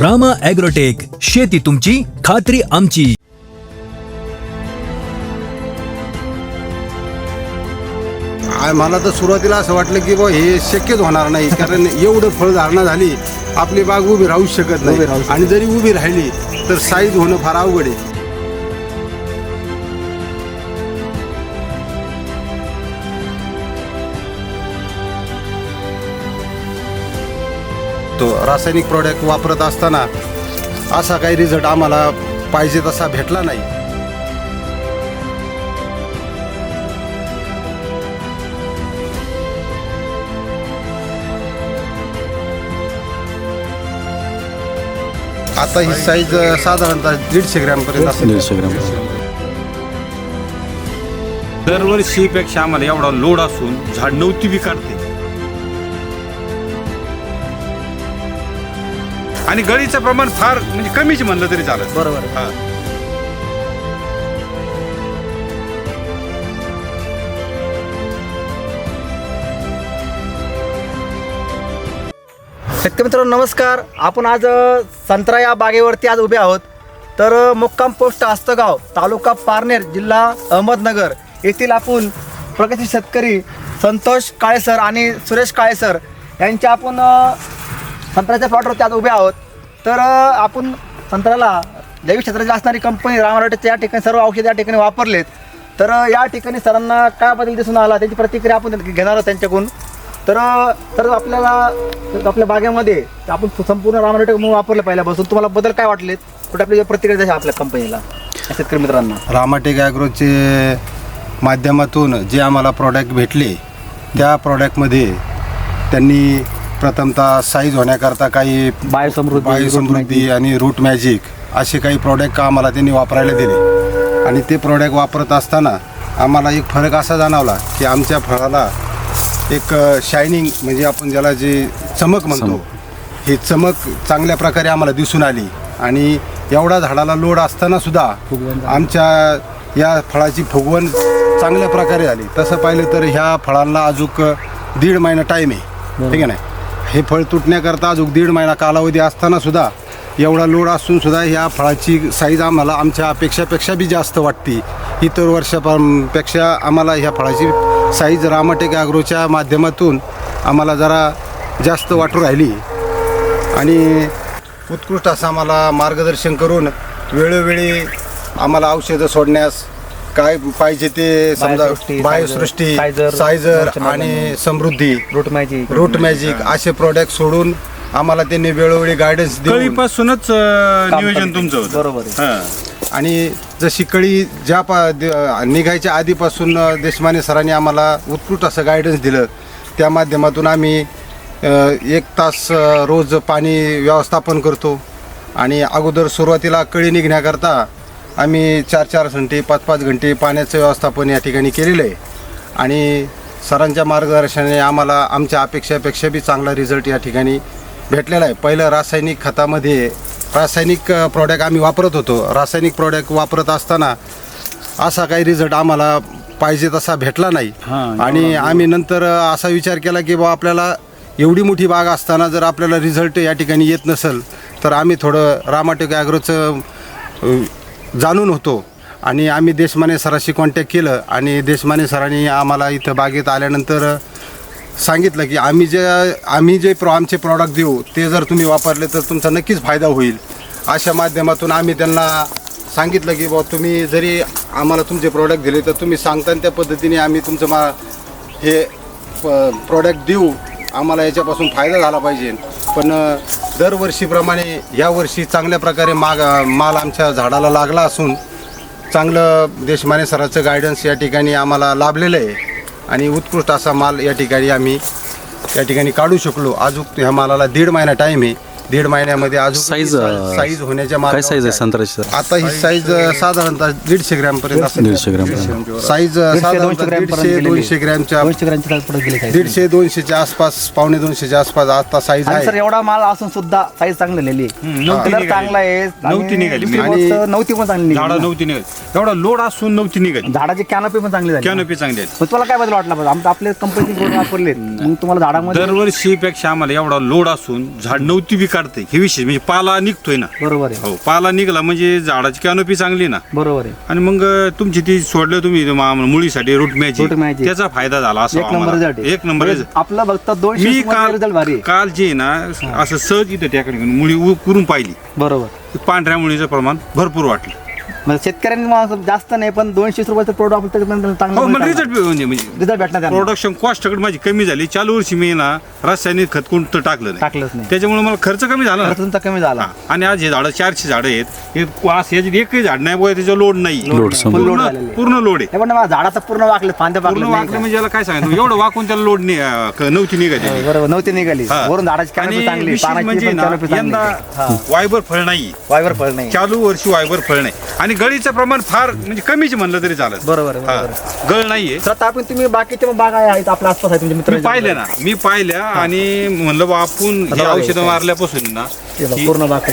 Rama agrotech शेती तुमची खात्री आमची. आ- मला तर सुरुवातीला असं वाटलं की बा हे शक्यच होणार नाही कारण एवढं फळधारणा झाली आपली बाग उभी राहू शकत नाही. आणि जरी उभी राहिली तर साईज होणं फार अवघड आहे. तो रासायनिक प्रोडक्ट वापरत असताना असा काही रिझल्ट आम्हाला पाहिजे तसा भेटला नाही. आता ही साईज साधारणतः दीडशे ग्रॅम पर्यंत असेल. दीडशे ग्राम. दरवर्षीपेक्षा आम्हाला एवढा लोड असून झाड नव्हती बी काढते आणि गळीचं प्रमाण फार म्हणजे कमीच म्हणलं तरी चालत बरोबर. हा. शेतकरी मित्रांनो नमस्कार. आपण आज अ, संत्रा या बागेवरती आज उभे आहोत. तर अ, मुक्काम पोस्ट आस्तगाव तालुका पारनेर जिल्हा अहमदनगर येथील आपण प्रगती शेतकरी संतोष काळेसर आणि सुरेश काळेसर यांच्या आपण अ, संत्र्याच्या प्लॉटवरती आज उभे आहोत. तर आपण संत्र्याला जैविक क्षेत्राची असणारी कंपनी रामराटेच्या या ठिकाणी सर्व औषध या ठिकाणी वापरलेत. तर या ठिकाणी सरांना काय बदल दिसून आला त्याची प्रतिक्रिया आपण घेणार आहोत त्यांच्याकडून. तर तर आपल्याला आपल्या बागेमध्ये आपण संपूर्ण रामराटे वापरलं पहिल्यापासून. तुम्हाला बदल काय वाटलेत? कुठे आपली प्रतिक्रिया द्यायची आपल्या कंपनीला शेतकरी मित्रांना. रामाटेक ॲग्रोचे माध्यमातून जे आम्हाला प्रॉडक्ट भेटले त्या प्रॉडक्टमध्ये त्यांनी प्रथमतः साईज होण्याकरता काही बायोसमृद्धी, बायोसमृद्धी आणि रूट मॅजिक असे काही प्रॉडक्ट आम्हाला त्यांनी वापरायला दिले. आणि ते प्रॉडक्ट वापरत असताना आम्हाला एक फरक असा जाणवला की आमच्या फळाला एक शायनिंग म्हणजे आपण ज्याला जे चमक म्हणतो ही चमक चांगल्या प्रकारे आम्हाला दिसून आली. आणि एवढा झाडाला लोड असताना सुद्धा आमच्या या फळाची फुगवण चांगल्या प्रकारे झाली. तसं पाहिलं तर ह्या फळांना अजूक दीड महिना टाईम आहे. ठीक आहे ना? हे फळ तुटण्याकरता अजून दीड महिना कालावधी असताना सुद्धा एवढा लोड असून सुद्धा ह्या फळाची साईज आम्हाला आमच्या अपेक्षापेक्षा बी जास्त वाटते. इतर वर्षापेक्षा आम्हाला ह्या फळाची साईज रामाटेक ॲग्रोच्या माध्यमातून आम्हाला जरा जास्त वाटू राहिली. आणि उत्कृष्ट असं आम्हाला मार्गदर्शन करून वेळोवेळी आम्हाला औषधं सोडण्यास काय पाहिजे ते समजा बायोसृष्टी, बायोसृष्टी सायझर, आणि Samruddhi. Root magic root magic असे प्रोडक्ट सोडून आम्हाला त्यांनी वेळोवेळी गायडन्स कळीपासूनच अं, नियोजन तुमचं होतं. बरोबर आहे. हा. आणि जशी कळी ज्या पा दे- निघायच्या आधीपासून देशमाने सरांनी आम्हाला उत्कृष्ट असं गायडन्स दिलं त्या माध्यमातून आम्ही अ, एक तास अ, रोज पाणी व्यवस्थापन करतो. आणि अगोदर सुरुवातीला कळी निघण्याकरता आम्ही चार चार घंटे पाच पाच घंटे पाण्याचं व्यवस्थापन या ठिकाणी केलेलं आहे. आणि सरांच्या मार्गदर्शनाने आम्हाला आमच्या अपेक्षापेक्षा बी चांगला रिझल्ट या ठिकाणी भेटलेला आहे. पहिलं रासायनिक खतामध्ये रासायनिक प्रॉडक्ट आम्ही वापरत होतो. रासायनिक प्रॉडक्ट वापरत असताना असा काही रिझल्ट आम्हाला पाहिजे तसा भेटला नाही. आणि आम्ही नंतर असा विचार केला की बा आपल्याला एवढी मोठी बाग असताना जर आपल्याला रिझल्ट या ठिकाणी येत नसेल तर आम्ही थोडं रामाटेक ॲग्रोचं जाणून होतो. आणि आम्ही देशमाने सराशी कॉन्टॅक्ट केलं आणि देशमाने सरांनी आम्हाला इथं बागेत आल्यानंतर सांगितलं की आम्ही जे आम्ही जे प्रो आमचे प्रॉडक्ट देऊ ते जर तुम्ही वापरले तर तुमचा नक्कीच फायदा होईल. अशा माध्यमातून आम्ही त्यांना सांगितलं की बुवा तुम्ही जरी आम्हाला तुमचे प्रॉडक्ट दिले तर तुम्ही सांगता त्या पद्धतीने आम्ही तुमचं मा हे प्रॉडक्ट देऊ. आम्हाला याच्यापासून फायदा झाला पाहिजे. पण दरवर्षीप्रमाणे यावर्षी चांगल्या प्रकारे माग माल आमच्या झाडाला लागला असून चांगलं देशमाने सराचं गायडन्स या ठिकाणी आम्हाला लाभलेलं आहे. आणि उत्कृष्ट असा माल या ठिकाणी आम्ही या ठिकाणी काढू शकलो. अजून ह्या मालाला दीड महिना टाईम आहे. दीड महिन्यामध्ये अजून साईज, साईज होण्याच्या काय साईज आहे संत्र्याची आता ही साईज साधारणतः दीडशे ग्रॅम पर्यंत असेल. दीडशे ग्रॅम साईज दीडशे, साधारणतः दोनशे दीडशे ग्रॅमच्या. दीडशे दोनशेच्या आसपास पावणे दोनशेच्या आसपास आता साईज आणि सर आहे. एवढा माल असून सुद्धा साईज चांगली लिहिली नव्हती कलर निघाली. चांगला आहे. नव्हती निघाली. आणि- गोष्ट नव्हती पण चांगली झाडं निघाली. नव्हती निघत एवढा लोड असून नव्हती निघत झाडाची कॅनोपी पण चांगली झाली. कॅनोपी चांगली आहे मग तुम्हाला काय बदल वाटला बरं? आमच्या आपल्या कंपनी प्रोडक्ट वापरले मग तुम्हाला झाडामध्ये दरवर्षीपेक्षा आम्हाला एवढा लोड असून झाड नव्हती बी काढते. हे विशेष म्हणजे पाला निघतोय ना. बरोबर आहे. हो पाला निघला म्हणजे झाडाची कॅनोपी चांगली ना. बरोबर आहे. आणि मग तुमची ती सोडलं तुम्ही मा- मुळीसाठी रूट मॅच Root magic. त्याचा फायदा झाला असं एक नंबर आम्हाला. रिझल्ट एक नंबर result. आपलं बघता दोनशे मी काल रिझल्ट भारी आहे. काल जे आहे ना असं सहज इथं त्याकडे मुळी उ- करून पाहिली. बरोबर. पांढऱ्या मुळीचं प्रमाण भरपूर वाटलं. म्हणजे शेतकऱ्यांनी जास्त नाही पण दोनशे रुपयाचं प्रोडक्ट हो मला. रिझल्ट म्हणजे म्हणजे रिझल्ट भेटणार त्यांना. प्रोडक्शन कॉस्ट माझी कमी झाली. चालू वर्षी मी ना रासायनिक खत कोणतं टाकलं नाही. टाकलंच नाही. त्याच्यामुळे मला खर्च कमी झाला ना. खर्च तुमचा कमी झाला. हा. आणि आज हे झाडं चारशे झाडं आहेत. हे एकही झाड नाही बुवा त्याच्यावर लोड नाही. लोड पूर्ण झालेलं आहे. पूर्ण लोड आहे. पण झाडाचं पूर्ण वाकलं फांद्या पूर्ण वाकलं वाकलं म्हणजे याला काय सांगायचं एवढं वाकून त्याला लोड नाही अं, क- नव्हती निघायची बरोबर. नव्हती निघाली. हा. वरून झाडाची आणि कॅनोपी चांगली विशेष पानाची म्हणजे पण ना कॅनोपी चांगली यंदा वायबर फळ नाही. वायवर फळ नाही. चालू वर्षी वायबर फळ नाही. आणि गळीचं प्रमाण फार म्हणजे कमीच म्हणलं तरी चालत बरोबर आहे. बरोबर आहे. गळ नाहीये. तर आता आपण तुम्ही बाकीचे मग बागा आहेत आपल्या आसपास आहेत मित्र मी पाहिल्या ना मी पाहिल्या आणि म्हणलं बा आपण हे बघा, औषधं. मारल्यापासून ना हे बघ, पूर्ण बाग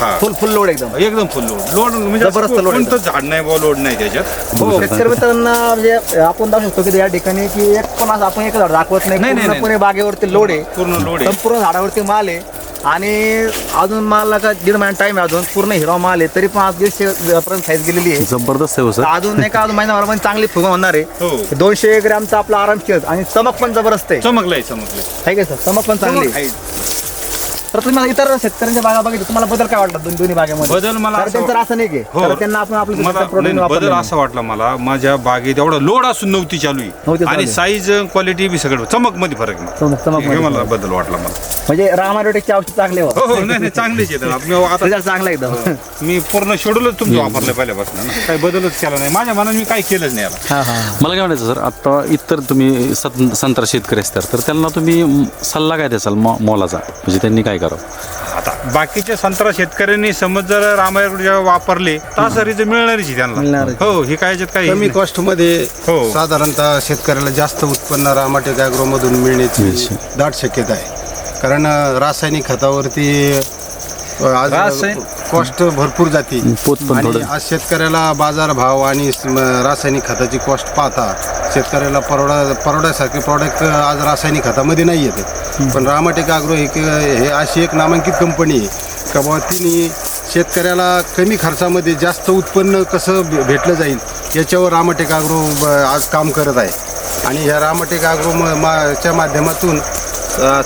हा. फुल फुल लोड एकदम. एकदम फुल लोड. लोड म्हणजे जबरदस्त कोणतं झाड नाही बुवा लोड नाही त्याच्यात. हो शेतकरी मित्रांना म्हणजे आपण दाखवू शकतो की या ठिकाणी की एक पण असं आपण एक झाड दाखवत नाही. नाही, नाही, पूर्णपणे बागेवरती लोड आहे. पूर्ण लोड आहे. संपूर्ण झाडावरती माल आहे. आणि अजून माल का दीड महिना टाइम आहे अजून. पूर्ण हिरवा माल आहे तरी पण आज दीडशे पर्यंत साईज गेलेली आहे. जबरदस्त आहे हो सर. अजून नाही का अजून महिनाभर पण चांगली फुगवण होणार हो. आहे दोनशे ग्रॅमचा आपला आरामशीर आणि चमक पण जबरदस्त आहे. चमकलंय चमकलंय. आहे का सर? चमक पण चांगली आहे. तर तुम्ही आता इतर शेतकऱ्यांच्या बागा बघितल्या तुम्हाला बदल काय वाटला दोन दोन्ही बागेमध्ये? बदल मला कारण असं- त्यांचं रासायनिक आहे हो. तर त्यांना आपण आपलं मला नाही, वापरलं बदल. असा वाटला मला. माझ्या बागेत एवढा लोड असून नव्हती चालू नव्हती आहे. आणि साईज क्वालिटी बी सगळं चमकमध्ये फरक नाही हे मला बदल वाटला मला. म्हणजे रामारोटेकचे औषध चांगले हो हो हो नाही नाही चांगलेच येतात आपण आता रिझल्ट चांगला आहे एकदम. मी पूर्ण शेड्यूलच तुमचं वापरलं पहिल्यापासून. काही बदलच केला नाही. माझ्या मनाने मी काही केलंच नाही याला हा हा. मला काय म्हणायचं सर? आता इतर तुम्ही सं- संत्रा शेतकरी असतात तर त्यांना तुम्ही म, सल्ला काय द्याल मो मोलाचा? म्हणजे त्यांनी काय करावं आता बाकीच्या संत्रा शेतकऱ्यांनी समज जर रामायण वापरले तर असं रिझल्ट मिळणारच आहे त्यांना. मिळणारच. हो हे काय याच्यात काही कमी कॉस्टमध्ये हो. साधारणतः शेतकऱ्याला जास्त उत्पन्न रामाटेक ॲग्रोमधून मिळण्याची दाट शक्यता आहे. कारण अ, रासायनिक खतावरती अ, आज रासायन- कॉस्ट भरपूर जाते. पोत पण आणि थोडं- आज शेतकऱ्याला बाजारभाव आणि स- म, रासायनिक खताची कॉस्ट पाहता शेतकऱ्याला परवडा परवड्यासारखे प्रॉडक्ट आज रासायनिक खतामध्ये नाही येते पण रामाटेक आग्रो हे हे अशी एक नामांकित कंपनी आहे. का बाबा तिने शेतकऱ्याला कमी खर्चामध्ये जास्त उत्पन्न कसं भे- भेटलं जाईल याच्यावर रामाटेक आग्रो ब- आज काम करत आहे. आणि ह्या रामाटेक आग्रो म- च्या माध्यमातून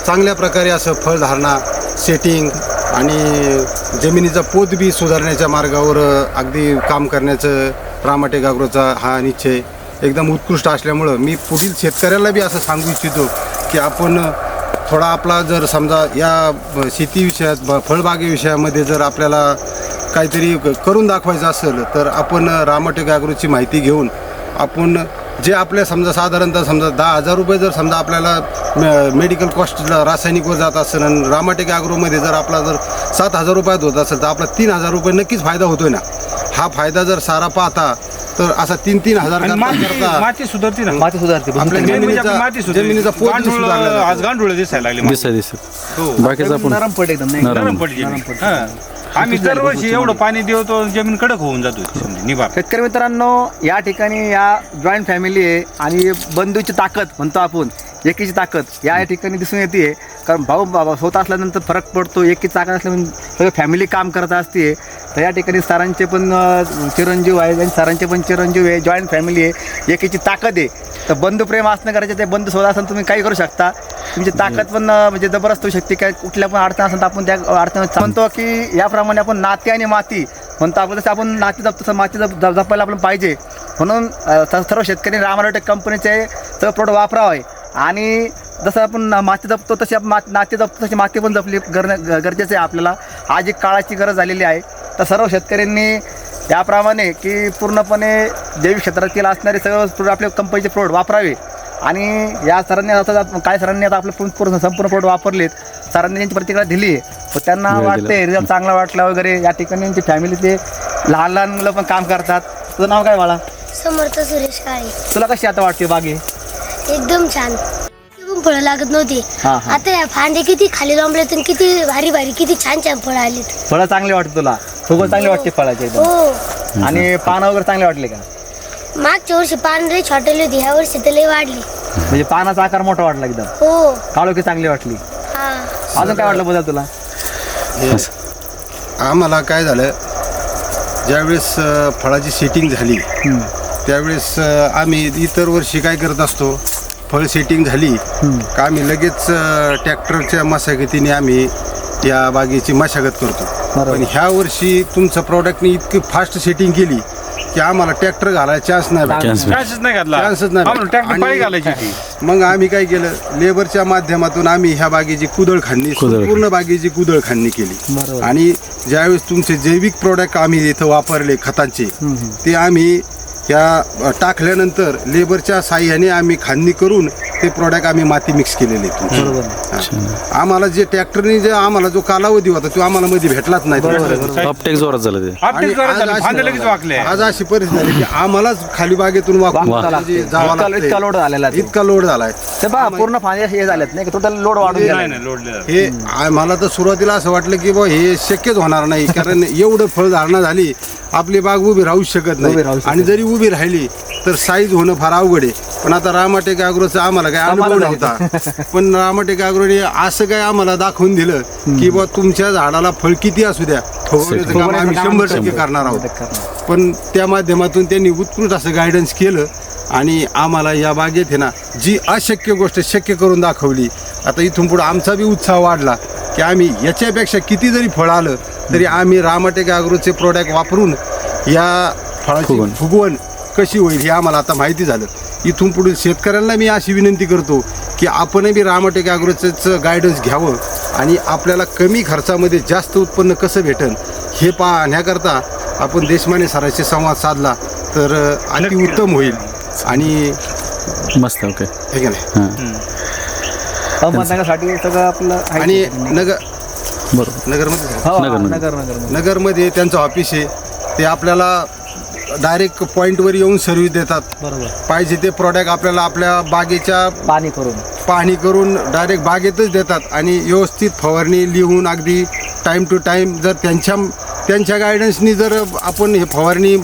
चांगल्या प्रकारे असं फळधारणा सेटिंग आणि जमिनीचा पोत बी सुधारण्याच्या मार्गावर अगदी काम करण्याचं रामाटेक आग्रोचा हा निश्चय एकदम उत्कृष्ट असल्यामुळं मी पुढील शेतकऱ्याला बी असं सांगू इच्छितो की आपण थोडा आपला जर समजा या शेतीविषयात ब- फळबागे विषयामध्ये जर आपल्याला काहीतरी करून दाखवायचं असेल तर आपण रामाटेक ॲग्रोची माहिती घेऊन आपण जे आपल्या समजा साधारणतः समजा दहा हजार रुपये जर समजा आपल्याला मेडिकल कॉस्ट रासायनिकवर जात असेल आणि रामाटेक ॲग्रोमध्ये जर आपला जर सात हजार रुपयात होत असेल तर आपला तीन हजार रुपये नक्कीच फायदा होतो आहे ना. हा फायदा जर सारा पाहता तर असा तीन तीन हजार आणि माती करता माती सुधारते ना माती सुधारते आपल्या मेन जमिनीचा- आपली माती सुधारते. जमिनीचा पोत बी गांडूळ, सुधारला जातो. आज गांडूळ दिसायला लागले दिसत दिसत हो बाकीचं आपण नरम पड एकदम नाही नरम. पडली जमीन. हा. आम्ही दरवर्षी एवढं पाणी देतो जमीन कडक होऊन जातो समजा, निभार शेतकरी मित्रांनो या ठिकाणी या जॉईंट फॅमिली आहे आणि बंधूची ताकद म्हणतो आपण एकीची ताकद या ठिकाणी दिसून येते कारण भाऊ बाबा होत असल्यानंतर फरक पडतो एकीची ताकद असल्यानंतर सगळं फॅमिली काम करत असते तर या ठिकाणी सरांचे पण चिरंजीव आहे आणि सरांचे पण चिरंजीव आहे जॉईंट फॅमिली आहे. एकीची ताकद आहे. तर बंधुप्रेम असणं करायचं ते बंधू सोबत असेल तुम्ही काही करू शकता. तुमची ताकद पण म्हणजे जबरदस्त होऊ शकते. काय कुठल्या पण अडचण असेल तर आपण त्या अडचण म्हणतो की याप्रमाणे आपण नाते आणि माती म्हणतो आपण. जसं आपण नाते जपतो तसं माती जप जपायला आपण पाहिजे. म्हणून सर्व शेतकरी रामारोटेक कंपनीचे सर्व प्रोडक्ट वापरावे. आणि जसं आपण माती जपतो तशी आपण माती नाते जपतो तशी माती पण जपली करणं ग- गरजेचं आहे आपल्याला. आज एक काळाची गरज झालेली आहे. तर सर्व शेतकऱ्यांनी याप्रमाणे की पूर्णपणे जैविक क्षेत्रातील असणारे सर्व प्रोडक्ट आपल्या कंपनीचे प्रोडक्ट वापरावे. आणि या सरांनी आता काय सरांनी आता आपलं पूर्ण पूर्ण संपूर्ण प्रोडक्ट वापरलेत सरांनी त्यांची प्रतिक्रिया दिली आहे तर त्यांना. वाटते रिझल्ट चांगला वाटला वगैरे. या ठिकाणी त्यांची फॅमिलीचे लहान लहान मुलं पण काम करतात. तुझं नाव काय बाळा? समर्थ सुरेश काळे. तुला कशी आता वाटते बागे? एकदम छान. पण फळं लागत नव्हती. हा, हा. आता या फांदे किती खाली लोंबलेत आणि किती भारी भारी किती छान छान फळं आलीत. फळं चांगली वाटते तुला. फुगं चांगली वाटते फळाचे एकदम. हो. आणि पानं वगैरे चांगले वाटले का? मागच्या वर्षी पांढरे छोटेली होती ह्या वर्षी तर लई वाढली. म्हणजे पानाचा आकार मोठा वाटला एकदम. हो. काळोखी चांगली वाटली. हा. अजून काय वाटलं बदल तुला? आम्हाला काय झालं ज्यावेळेस अ, फळाची सेटिंग झाली त्यावेळेस अ, आम्ही इतर वर्षी काय करत असतो फळ सेटिंग झाली का आम्ही लगेच अ, ट्रॅक्टरच्या मशागतीने आम्ही या बागेची मशागत करतो. पण ह्या वर्षी तुमचं प्रॉडक्टनी इतकी फास्ट सेटिंग केली की आम्हाला ट्रॅक्टर घालायला चान्स नाही भेटला. Chance नाही. चान्सच नाही घातला चान्सच नाही आम्हाला ट्रॅक्टर आणि- पाळी घालायची ती मग आम्ही काय केलं लेबरच्या माध्यमातून आम्ही ह्या बागेची कुदळ कुदळ. पूर्ण बागेची कुदळ खांदणी केली बरोबर. आणि ज्यावेळेस तुमचे जैविक प्रोडक्ट आम्ही इथं वापरले खतांचे ते आम्ही या अ, टाकल्यानंतर लेबरच्या साह्याने आम्ही खांदणी करून ते प्रॉडक्ट आम्ही माती मिक्स केलेले. हा. आम्हाला जे ट्रॅक्टरने जे आम्हाला जो कालावधी होता तो आम्हाला मध्ये भेटलाच नाही. जोरात झालं आज झालं अशी- फांदे लगेच वाकले. आज अशी परिस्थिती झाली की आम्हालाच खाली बागेतून वाकून म्हणजे इतका- लोड झालेला. इतका लोड झालाय पूर्ण हे झाल्यात नाही टोटल लोड वाढून नाही गेला नाही. लोडले हे आम्हाला तर सुरुवातीला असं वाटलं की बा हे शक्यच होणार नाही कारण एवढं फळधारणा झाली आपली बाग उभी राहू शकत नाही. आणि जरी उभी राहिली तर साईज होणं फार अवघड आहे. पण आता रामाटेक अॅग्रोचा आम्हाला काय अनुभव नव्हता. पण रामाटेक अॅग्रोने असं काय आम्हाला दाखवून दिलं की बा तुमच्या झाडाला फळ किती असू द्या. फवारण्याचं काम आम्ही शंभर टक्के करणार आहोत. पण त्या माध्यमातून त्यांनी उत्कृष्ट असं गायडन्स केलं आणि आम्हाला या बागेत आहे ना जी अशक्य गोष्ट शक्य करून दाखवली. आता इथून पुढे आमचा बी उत्साह वाढला की आम्ही याच्यापेक्षा किती जरी फळ आलं तरी आम्ही रामाटेक अॅग्रोचे प्रोडक्ट वापरून या फळाची फुगवण. कशी होईल हे आम्हाला आता माहिती झालं. इथून पुढे शेतकऱ्यांना मी अशी विनंती करतो की आपणही बी रामाटेक अॅग्रोचं गायडन्स घ्यावं आणि आपल्याला कमी खर्चामध्ये जास्त उत्पन्न कसं भेटेल हे पाहण्याकरता आपण देशमाने सरांशी संवाद साधला तर अति उत्तम होईल. आणि मस्त ओके. हे का नाही? हां. अहमदनगरसाठी सगळं आपलं आहे. आणि नगर बरोबर. नगरमध्ये? हो, हो, नगर- नगर नगर नगरमध्ये त्यांचं ऑफिस आहे. ते आपल्याला डायरेक्ट पॉईंटवर येऊन सर्व्हिस देतात. बरोबर. पाहिजे ते प्रॉडक्ट आपल्याला आपल्या बागेच्या पाणी करून. पाहणी करून डायरेक्ट बागेतच देतात आणि व्यवस्थित फवारणी लिहून अगदी टाईम टू टाईम जर त्यांच्या त्यांच्या गायडन्सनी जर आपण हे फवारणी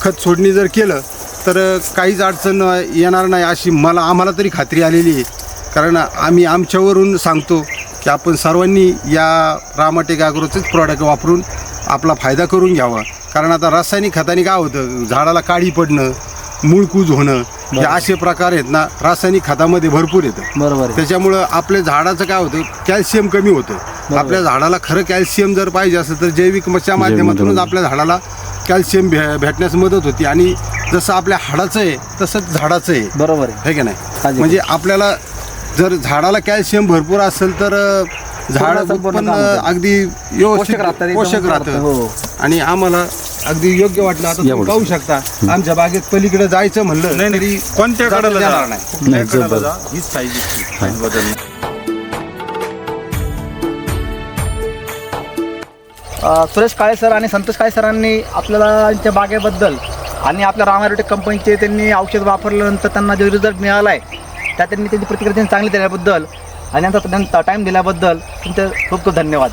खत सोडणी जर केलं तर काहीच अडचण येणार नाही अशी मला आम्हाला तरी खात्री आलेली आहे. कारण आम्ही आमच्यावरून सांगतो की आपण सर्वांनी या रामाटेक अॅग्रोचेच प्रॉडक्ट वापरून आपला फायदा करून घ्यावा. कारण आता रासायनिक खताने काय होतं? झाडाला काळी पडणं मूळकूज होणं हे असे प्रकार आहेत ना रासायनिक खतामध्ये भरपूर येतं बरोबर आहे. त्याच्यामुळं आपल्या झाडाचं काय होतं? कॅल्शियम कमी होतं. आपल्या झाडाला खरं कॅल्शियम जर पाहिजे असेल तर जैविकच्या माध्यमातूनच आपल्या झाडाला कॅल्शियम भे भेटण्यास मदत होती. आणि जसं आपल्या हाडाचं आहे तसंच झाडाचं आहे. बरोबर आहे. की नाही? साहजिक. म्हणजे आपल्याला जर झाडाला कॅल्शियम भरपूर असेल तर अ, झाड पूर्ण संपूर्ण उत्पन्न काम होतं. अगदी व्यवस्थित पोषक राहतं, एकदम पोषक राहतं हो. आणि आम्हाला अगदी योग्य वाटलं. आता तुम्ही. पाहू शकता. आमच्या बागेत पलीकडे जायचं म्हणलं नाही तरी नाही. कोणत्या कडेला येणार जा? नाही. नाही, जबर. हीच साईज अ, सुरेश काळे सर आणि संतोष काळे सरांनी आपल्याला त्यांच्या बागेबद्दल आणि आपल्या रामारोटेक कंपनीचे त्यांनी औषध वापरल्यानंतर त्यांना जो रिझल्ट मिळाला आहे त्या त्यांनी त्यांची प्रतिक्रिया त्यांनी चांगली दिल्याबद्दल आणि त्यांचा टाईम दिल्याबद्दल तुमचे खूप खूप धन्यवाद.